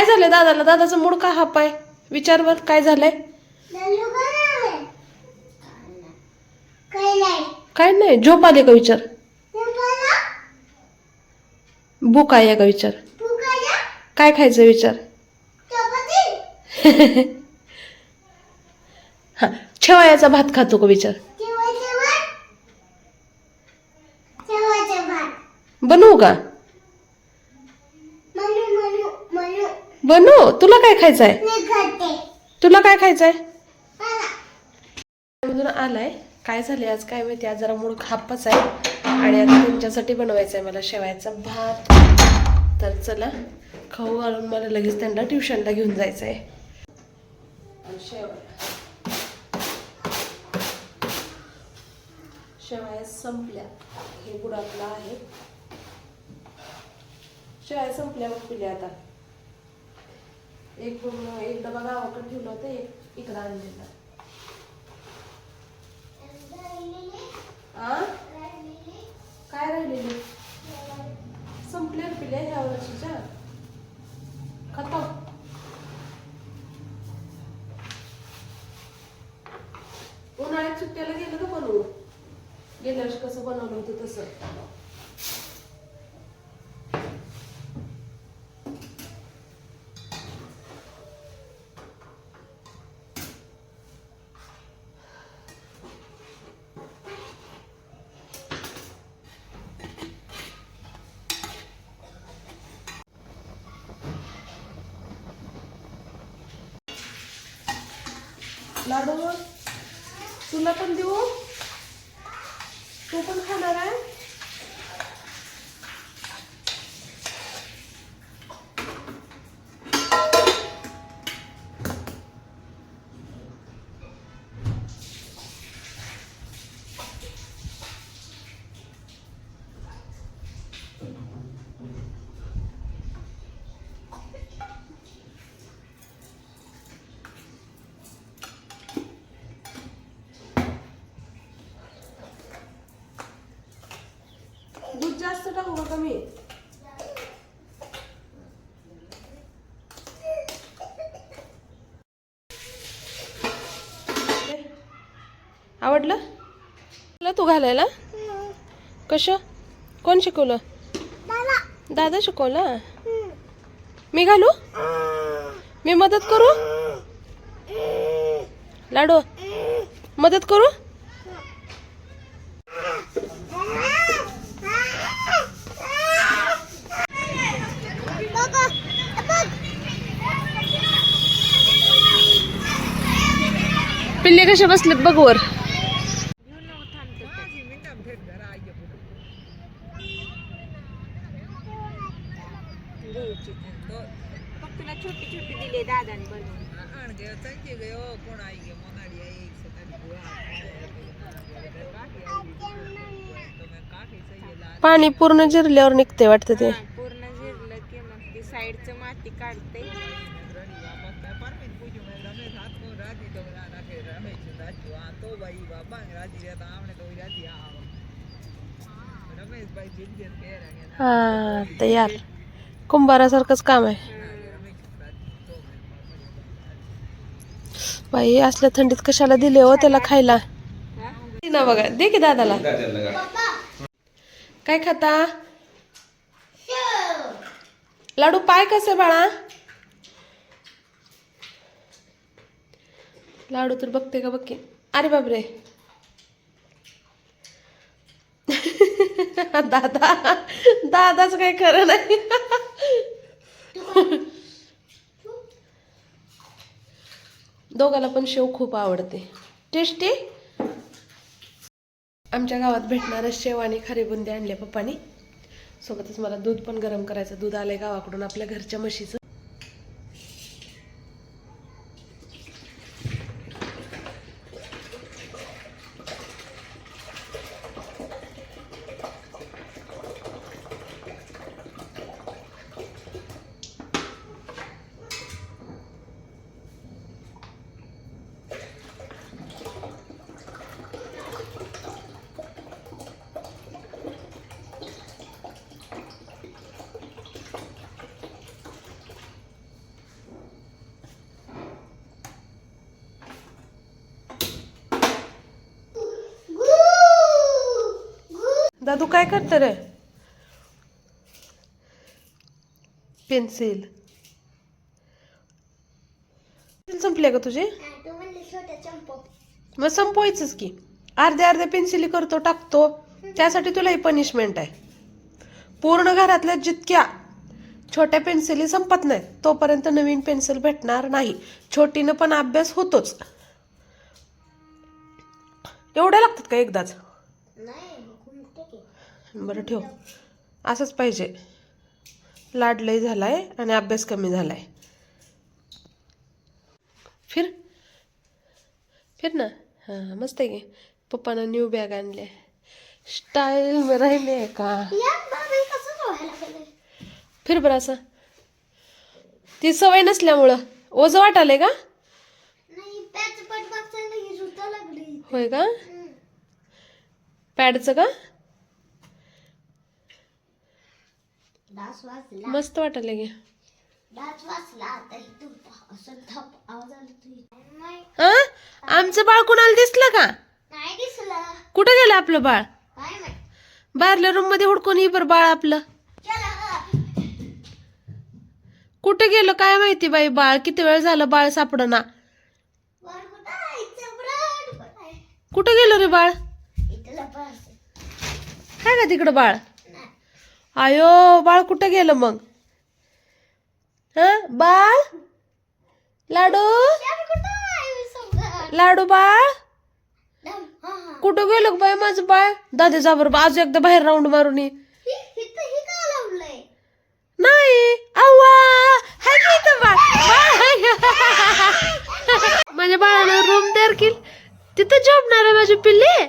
काय झालंय दादाला? दादाचा मूड का हाप आहे? विचार बर काय झालंय? काय नाही झोप आले का विचार? भूक आहे का विचार? काय खायचं विचार? हा शेवयाचा भात खातो का विचार? बनवू का? बनवू तुला काय खायचंय? तुला काय खायचंय? मधून आलाय. काय झाले आज काय माहिती? आज जरा मूड खापच आहे. आणि आता त्यांच्यासाठी बनवायचं आहे मला शेवायचा भात. तर चला खाऊ घालून मला लगेच त्यांना ट्युशनला घेऊन जायचं आहे शेवया. शेवया संपल्या. हे गुड आपला आहे. शेवया संपल्या मग पिल्या आता. एक एक डबा गावाकडे ठेवलं होतं एक इकडं आणलेला आ? काय राहिलेली? संपल्या पिल्या ह्या वर्षीच्या? खतम. उन्हाळ्यात सुट्ट्याला गेलं का बनवू? गेल्या वर्षी कसं बनवलं होतं तसं? लाडू. तुला पण देऊ? तू पण खाणार आहे? आवडलं? तू घालायला? कसं कोण शिकवलं? दादा शिकवलं? मी घालू? मी मदत करू? लाडू मदत करू? पिल्ले कशा बसलेत बघ वर. मग तुला छोटी छोटी दिले दादाने बनवून. पाणी पूर्ण जिरल्यावर निघते वाटतं ते. हा, पूर्ण जिरलं की मग ती साईडचं माती काढते. हा तयार. कुंभारासारखंच काम आहे. बाई असल्या थंडीत कशाला दिले हो त्याला खायला? ना बघा दे की दादाला. काय खाता? लाडू पाय कसे बाळा? लाडू तर बघते का बघ अरे बापरे. दादा दादाच काही खरं नाही. दोघाला पण शेव खूप आवडते. टेस्टी? आमच्या गावात भेटणारं शेव आणि खरे बुंदे आणले पप्पानी. सोबतच मला दूध पण गरम करायचं. दूध आलंय गावाकडून आपल्या घरच्या म्हशीचं. दादू काय करत रे? पेन्सिल संपले का तुझे? मग संपवायचंच की. अर्ध्या अर्ध्या पेन्सिली करतो टाकतो. त्यासाठी तुलाही पनिशमेंट आहे. पूर्ण घरातल्या जितक्या छोट्या पेन्सिली संपत नाहीत तोपर्यंत नवीन पेन्सिल भेटणार नाही. छोटीनं पण अभ्यास होतोच. एवढ्या लागतात का एकदाच? नाही. बरं ठेव. असंच पाहिजे. लाड लय झालाय आणि अभ्यास कमी झालाय. फिर. फिर ना. हां मस्त आहे की. पप्पानं न्यू बॅग आणले. स्टाईल में राहिले का? फिर बरं असं. ती सवय नसल्यामुळं. ओझं वाटालंय का? होय का? पॅडचं का? डास वाचला मस्त वाटायला की डास वाचला आता तू असं धप आवाज आला तुझी नाही हां? आमचं बाळ कुणाला दिसलं का? नाही दिसला. कुठं गेलं आपलं बाळ? काय माहीत? बाहेरल्या रूममध्ये हुडकून ये बरं बाळ आपलं. कुठे गेलं काय माहिती बाई बाळ? किती वेळ झालं बाळ सापडना? वर कुठं गेलं रे बाळ? काय का तिकडं बाळ? आयो बाळ कुठं गेलं मग? हा? बाळ? लाडू? लाडू बाळ? कुठं गेलं बाय माझं बाळ? दादेचा जा आज एकदा बाहेर राऊंड मारून ये. नाही अव्वा हाय बाळ? माझ्या बाळानं रूम तयार केली. तिथं झोपणार आहे माझी पिल्ली?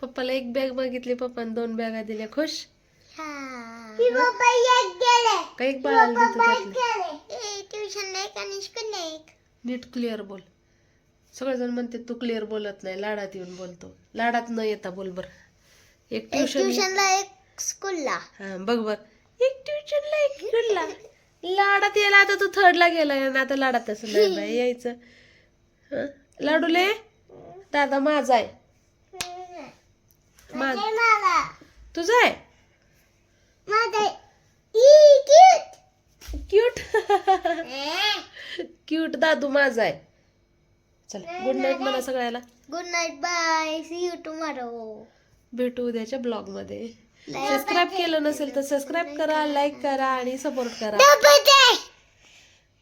पप्पाला एक बॅग मागितली पप्पाने दोन बॅगा दिल्या. खुश? ही. एक का बाळाला देतो त्यातलं नीट क्लिअर बोल. सगळेजण म्हणते तू क्लिअर बोलत नाही लाडात येऊन बोलतो. लाडात न येता बोल बर. एक ट्युशन ट्युशनला एक स्कूलला हा बघ बर. एक ट्युशनला एक स्कूलला लाडात यायला आता तू थर्डला गेलाय आणि आता लाडात असं नाही बाई यायचं. हं? लाडूले? दादा माझा आहे. तुझा आहे? क्यूट क्यूट दादू माझा आहे. चल गुड नाईट मला सगळ्याला. Good night bye see you tomorrow भेटू उद्याच्या ब्लॉगमध्ये सबस्क्राईब केलं नसेल तर सबस्क्राईब करा लाईक करा आणि सपोर्ट करा.